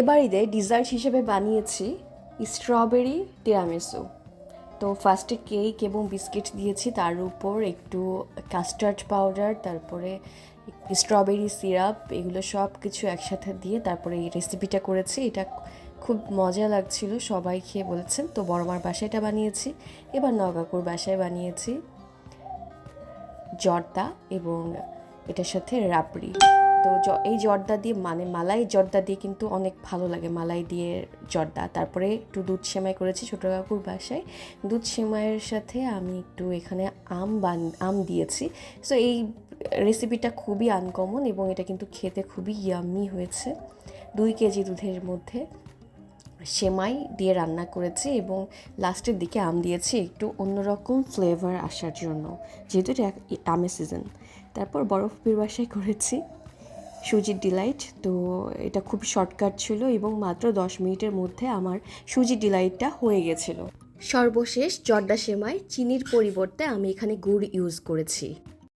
এবার ঈদে ডিজার্ট হিসেবে বানিয়েছি স্ট্রবেরি টিরামিসু। তো ফার্স্টে কেক এবং বিস্কিট দিয়েছি, তার উপর একটু কাস্টার্ড পাউডার তারপরে স্ট্রবেরি সিরাপ এগুলো সব কিছু একসাথে দিয়ে তারপরে এই রেসিপিটা করেছি। এটা খুব মজা লাগছিল, সবাই খেয়ে বলেছেন, তো বড়মার বাসায় এটা বানিয়েছি। এবার নগাকুর বাসায় বানিয়েছি জর্দা এবং এটার সাথে রাবড়ি। তো এই জর্দা দিয়ে মানে মালাই জর্দা দিয়ে কিন্তু অনেক ভালো লাগে। মালাই দিয়ে জর্দা। তারপরে একটু দুধ সেমাই করেছি ছোটো কাকুর বাসায়। দুধ সেমাইয়ের সাথে আমি একটু এখানে আম বান, আম দিয়েছি। সো এই রেসিপিটা খুবই আনকমন এবং এটা কিন্তু খেতে খুবই ইয়াম্মি হয়েছে। দুই কেজি দুধের মধ্যে সেমাই দিয়ে রান্না করেছি এবং লাস্টের দিকে আম দিয়েছি একটু অন্যরকম ফ্লেভার আসার জন্য, যেহেতু এটা আমের সিজন তারপর বরফের বাসায় করেছি। সুজির ডিলাইট তো এটা খুব শর্টকাট ছিল এবং মাত্র দশ মিনিটের মধ্যে আমার সুজির ডিলাইটটা হয়ে গেছিল। সর্বশেষ জর্দা সেমাই, চিনির পরিবর্তে আমি এখানে গুড় ইউজ করেছি।